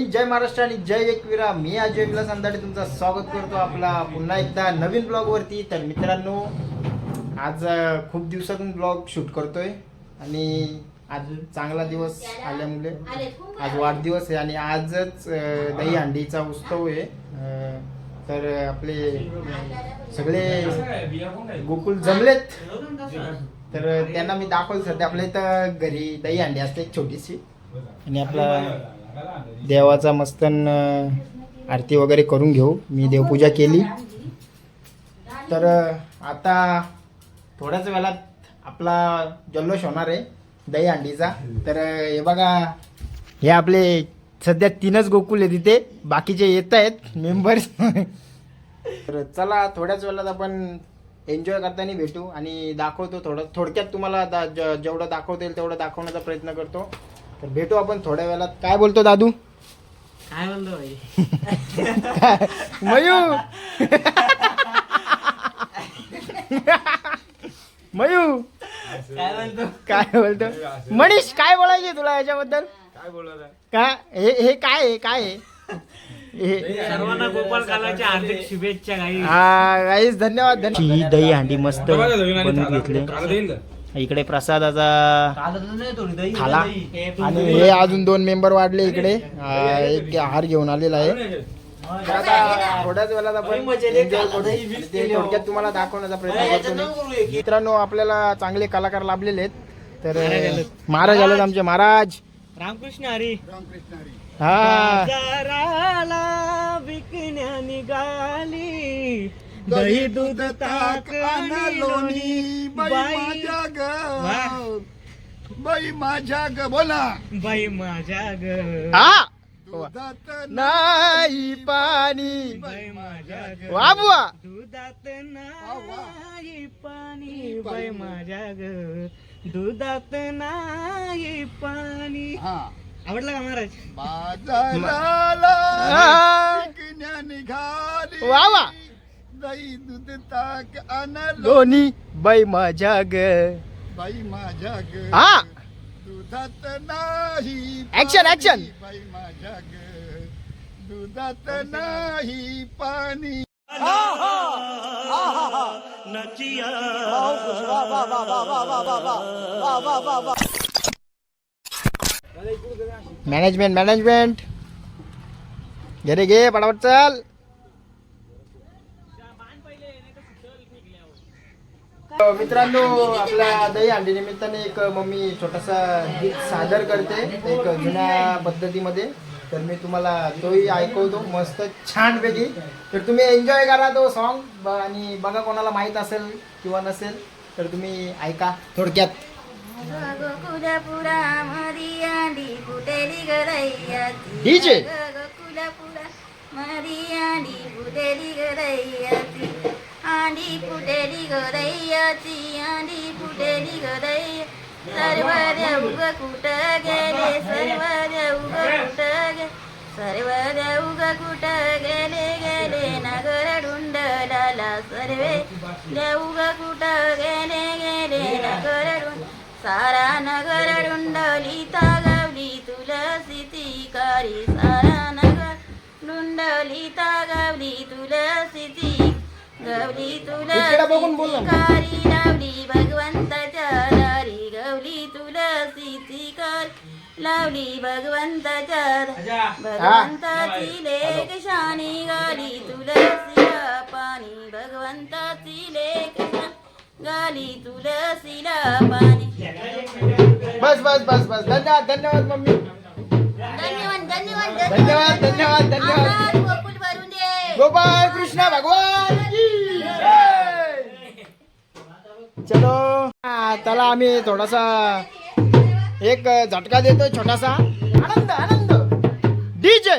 मित्रांनो जय जय महाराष्ट्र आणि जय एकविरा मी अजय विलास अंदाडे तुमचं स्वागत करतो आपला पुन्हा एकदा नवीन ब्लॉग वरती. तर मित्रांनो आज खूप दिवसातून ब्लॉग शूट करतोय आणि आज चांगला दिवस आल्यामुळे आज वाढदिवस आहे आणि आजच दही हंडीचा उत्सव आहे. तर आपले सगळे गोकुल जमलेत. तर त्यांना मी दाखवलं सध्या. आपल्या इथं घरी दही हंडी असते एक छोटीशी. आणि आपला देवाचा मस्तन आरती वगैरे करून घेऊ. मी देवपूजा केली. तर आता थोड्याच वेळात आपला जल्लोष होणार आहे दही हंडीचा तर हे बघा हे आपले सध्या तीनच गोकुल आहे तिथे बाकीचे येत आहेत मेंबर्स तर चला थोड्याच वेळात आपण एन्जॉय करताना भेटू आणि दाखवतो थोडं. थोडक्यात तुम्हाला दा ज- जेवढं दाखवता येईल तेवढं दाखवण्याचा प्रयत्न करतो. तर भेटू आपण थोड्या वेळात. काय बोलतो दादू? काय बोलतो भाई मयू मयू काय बोलतो? काय बोलतो? मनीष काय बोलायचे तुला याच्याबद्दल? काय बोलत हे हे काय आहे? काय आहे? हे सर्वांना गोपाल कालाच्या हार्दिक शुभेच्छा हा गाईस धन्यवाद धन्यवाद. ही दही हंडी मस्त बनवून घेतले. देईल इकडे प्रसादाचा थाला आणि हे अजून दोन मेंबर वाढले इकडे. हा, एक हार घेऊन आलेला आहे. तर आता थोड्याच वेळात आपण enjoy करू. आणि ते थोडक्यात तुम्हाला दाखवण्याचा प्रयत्न करतो मी. मित्रांनो आपल्याला चांगले कलाकार लाभलेले आहेत. तर महाराज आलेत. आमचे. महाराज. रामकृष्ण हरी. हा. बाजाराला विकण्या निघाली. दही दूध ताक आणि लोणी. बाई. बाई माझ्या ग बोला. बाई माझ्या ग. हा? दुधात नाही पाणी. बाई माझ्या ग. वा बुवा. दुधात नाही पाणी बाई माझ्या ग. दुधात नाही पाणी. हा. आवडला का महाराज? बाजाराला. विकण्या निघाली वा वा. दही दूध ताक आणलो. दोन्ही बाई माझ्या ग. बाई माझ्या ग. हा. दुधात नाही Action, पाणी. action. बाई माझ्या ग. दुधात नाही पाणी. मॅनेजमेंट मॅनेजमेंट घे रे घे पटापट चल. मित्रांनो आपल्या दही हंडी निमित्ताने एक मम्मी छोटासा गीत सादर करते एक जुन्या पद्धतीमध्ये. तर मी तुम्हाला तोही ऐकवतो मस्त छानपैकी. तर तुम्ही एन्जॉय करा तो सॉन्ग आणि बघा कोणाला माहीत असेल किंवा नसेल तर तुम्ही ऐका थोडक्यात. गोकुलपुरा मरियाडी फुटेली गदैयाची आंधी फुटेली गरैयाची आंडी फुटेली गरैयाची सर्व देऊग कुठ गेले सर्व देऊग कुठ गे सर्व देऊग कुट गेले गेले नगर डुंडलाला सर्वे। देऊग कुट गेले गेले नगर सारा नगर डुंडलिता गवली तुलसी ती कारी सारा नगर डुंडलिता गवली तुलसी ती गवली ना. कारी लावली भगवंताच्या दारी गवली तुलसी ती कारी लावली भगवंताच्या. भगवंताची लेख शानी. गाली तुलसीला पाणी भगवंताची लेख गाली तुलसीला पाणी बस बस बस बस. धन्यवाद धन्यवाद मम्मी. धन्यवाद धन्यवाद धन्यवाद धन्यवाद धन्यवाद. गोपाल कृष्ण भगवान. त्याला आम्ही थोडासा एक झटका देतो छोटासा. आनंद आनंद. डीजे.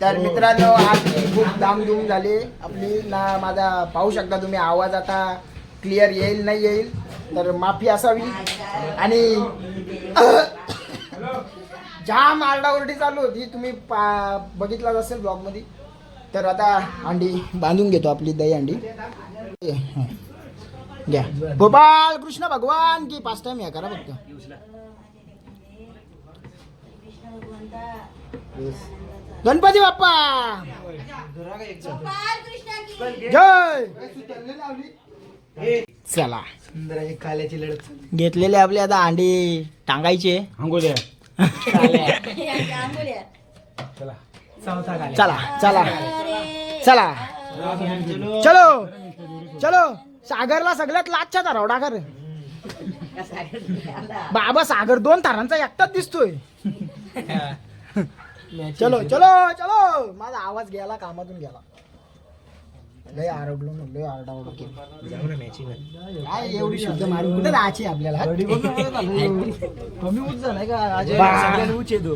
तर मित्रांनो आज ही खूप धामधूम झाली. आपली ना माझा पाहू शकता तुम्ही आवाज आता क्लिअर येईल नाही येईल. तर माफी असावी. आणि जाम आरडाओरडी चालू होती. तुम्ही पा बघितलाच असेल ब्लॉगमध्ये तर आता अंडी बांधून घेतो आपली दही अंडी हं. घ्या. गोपाल कृष्ण भगवान की पाच टाइम या करा फक्त. गणपती बाप्पा! जय! चला. काल्याची लढत घेतलेले आपले आता अंडी टांगायचे. अंगोल्या चला चला. चला. चलो. चलो. सागरला सगळ्यात लाचच्या तारावडा कर बाबा सागर दोन तारांचा एकटाच दिसतोय. चलो चलो चलो. माझा आवाज गेला कामातून गेला. लय आरडलो ना लय काय एवढी शुद्ध मारून कुठे राहायची आपल्याला? कमी उच झालाय का. सगळ्यात उच आहे तो.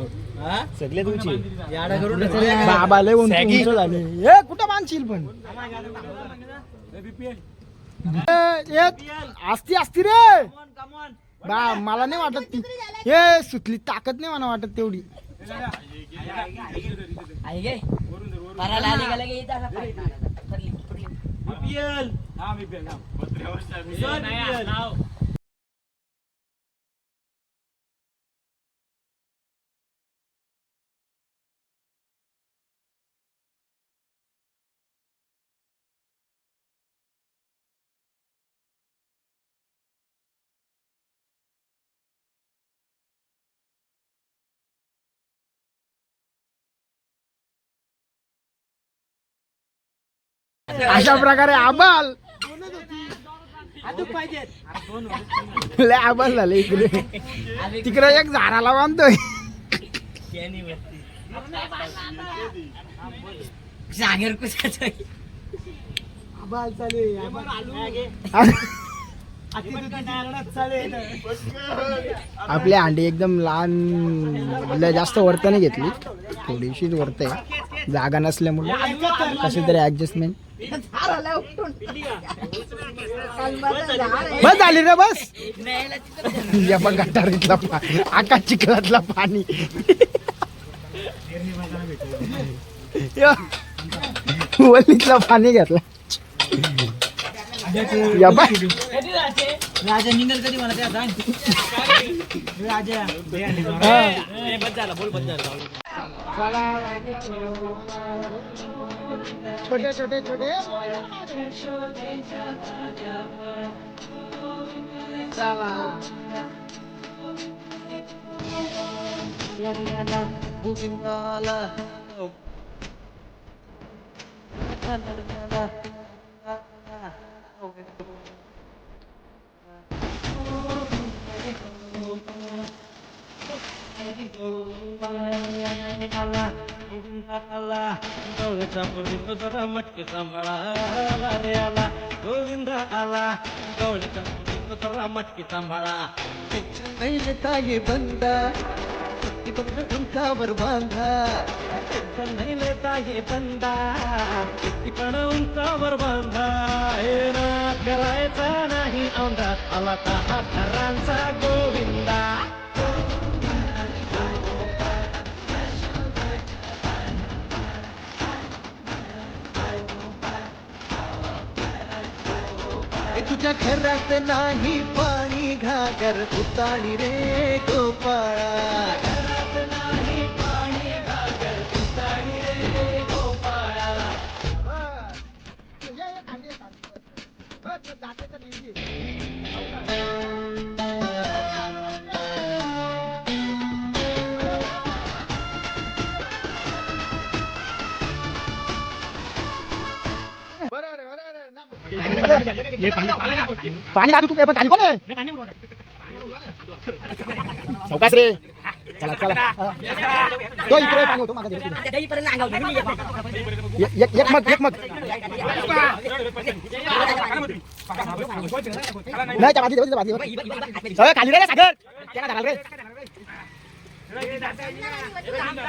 सगळ्यात उच याडा करून बाबा लय उंच सॅगी. उंच झाले. ए कुठं बांधशील पण? ए, ए, असती असती रे. बा मला नाही वाटत ती. हे सुटली ताकद नाही मला वाटत तेवढी. आहे गे पराला आली गेला की येत आता पडली पडली मी पियल हा मी पियल पत्र्यावर नाही नाव. अशा प्रकारे आबाल. लय आबाल झाले इकडे. तिकडे एक झाडाला बांधतोय. जागेवर आपली अंडी एकदम लहान जास्त वरत नाही घेतली. थोडीशीच वरत आहे. जागा नसल्यामुळे कशी तरी ऍडजस्टमेंट बस झाली रे बस या बघ गटारीतला आकाश चिखलातला पाणी. या. वल्लीतला पाणी घेतला. या बघ. राजा निघल कधी मला त्या सांग. राजा ए, बस झाला बोल बस झाला छोटे छोटे छोटे मटके सांभाळा रे आला गोविंद आला गवळीचा मुलीचा मटके सांभाळा नाही लेता बंदा ती बंद उंचावर बांधा नाही लेता ये बंदा ती पण उंचावर बांधा हे ना करायचा नाही औंधा आला का हा गोविंदा तुझ्या घरात नाही पाणी घागर उताळी रे गोपाळा. घरात नाही पाणी घागर पाणी लागू तू पण कोण चौकास रे चला चला. तो इकडे पाणी होतो. एक मग एक मग नाही त्या बाजू त्या बाजू सगळं खाली रे सागर. त्याला रे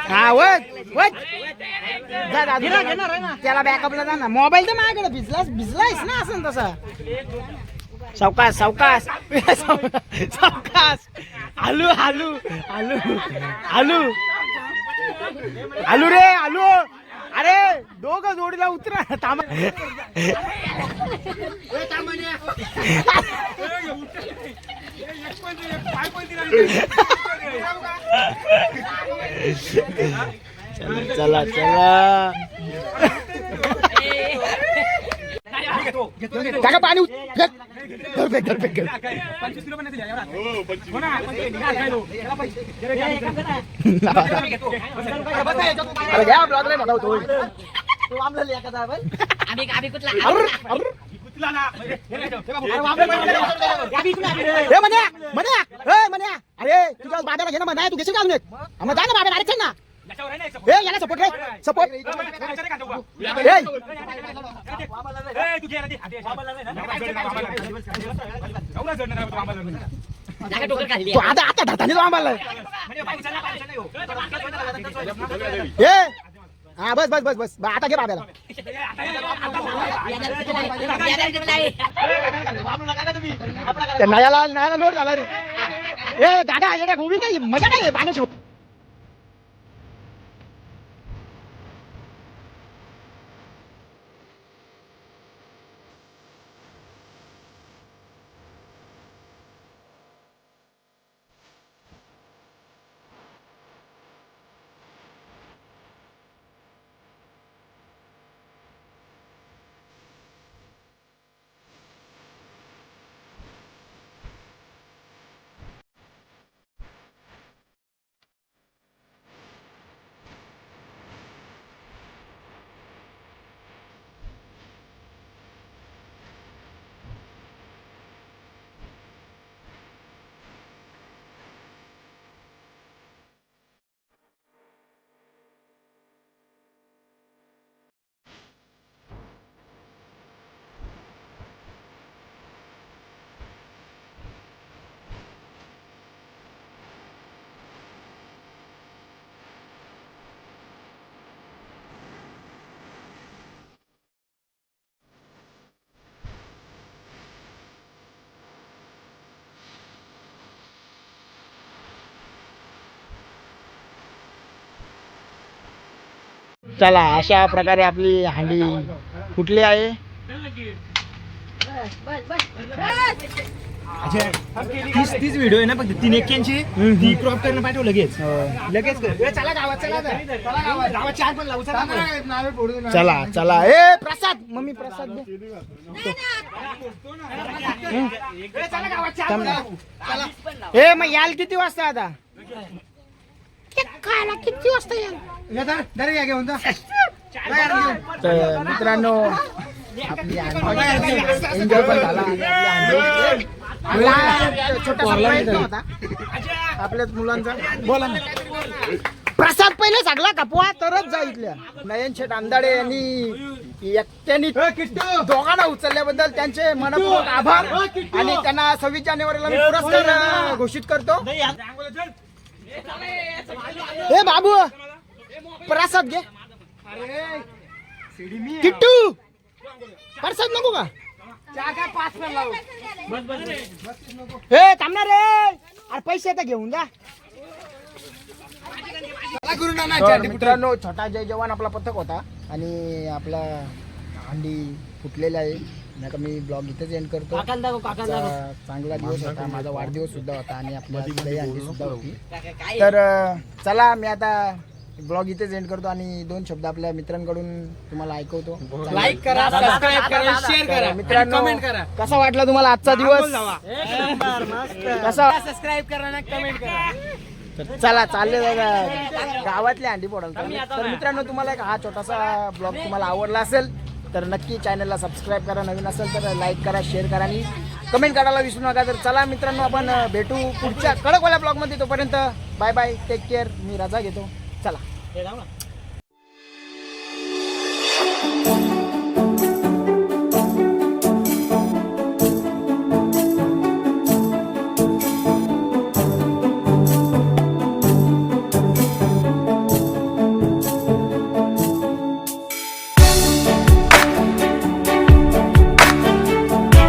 हा वच वच. त्याला बॅकअपला जा ना. मोबाईल तर माझ्याकडे भिजलास भिजलायस ना असं तसा. सावकाश सावकाश. सावकाश. आलू आलू आलू आलू. आलू रे आलू. अरे दोघं जोडीला उतरा. थांबा. चला चला. काका पाणी घ्या ब्लॉग मोठा होतोय. आम्ही आम्ही कुठला? अर्र, अर्र. ए, मन्या. अरे तुझ्या बाब्याला घे ना मग नाही तू घेशील का अजून एक? हा, मग जा ना बाब्या डायरेक्ट ना ए याला सपोर्ट रे सपोर्ट तू आता आता धरतानी आम्हाला ए हा बस बस बस बस. आता घे बाब्याला. नयाला नयाला लोट झाला रे. ए दादा येड्या गोबी मजा काय पाण्याची चला अशा प्रकारे आपली हांडी कुठली आहे तीच तीच व्हिडिओ आहे ना फक्त तीन एक्क्याऐंशी ती क्रॉप करणं पाठव लगेच हो. लगेच कर ए, चला गावात चला आता. चला गावात गावात चार पण लावू चला आपण. चला चला ए प्रसाद मम्मी प्रसाद दे ए, चला गावात चार थांब पण ना. लावू. ए मग याल किती वाजता आता खायला किती वाजता याल या धर, धर या घेऊन जा. तर मित्रांनो आपली एन्जॉय पण झाला आपल्याच मुलांचा. बोला ना. प्रसाद पहिले सगळा कपवा तरच जा इथल्या. नयन शेठ आंदाडे यांनी एकट्याने दोघांना उचलल्याबद्दल त्यांचे मनपूर्वक आभार. आणि त्यांना सव्वीस जानेवारीला मी पुरस्कार घोषित करतो. हे बाबू! प्रसाद घे. किट्टू! प्रसाद नको का? हे थांबणार रे. अरे पैसे तर घेऊन जा. तर मित्रांनो छोटा जय जवान आपला पथक होता आणि आपला हंडी फुटलेला आहे. आणि आता मी ब्लॉग इथेच एंड करतो. चांगला दिवस होता माझा वाढदिवस सुद्धा होता आणि आपल्या दही हंडी सुद्धा होती. तर अं, चला मी आता ब्लॉग इथेच एंड करतो आणि दोन शब्द आपल्या मित्रांकडून तुम्हाला ऐकवतो. लाईक करा सबस्क्राईब करा शेअर करा मित्रांनो कमेंट करा. कसा वाटला तुम्हाला आजचा दिवस? कसा सबस्क्राईब करा ना कमेंट करा. तर चला चालले जागा गावातले अंडी फोडाल तर मित्रांनो तुम्हाला एक हा छोटासा ब्लॉग तुम्हाला आवडला असेल तर नक्की चॅनलला सबस्क्राईब करा. नवीन असेल तर लाईक करा शेअर करा आणि कमेंट करायला विसरू नका. तर चला मित्रांनो आपण भेटू पुढच्या कडकवाल्या ब्लॉगमध्ये तोपर्यंत. बाय बाय टेक केअर मी रजा घेतो. चला.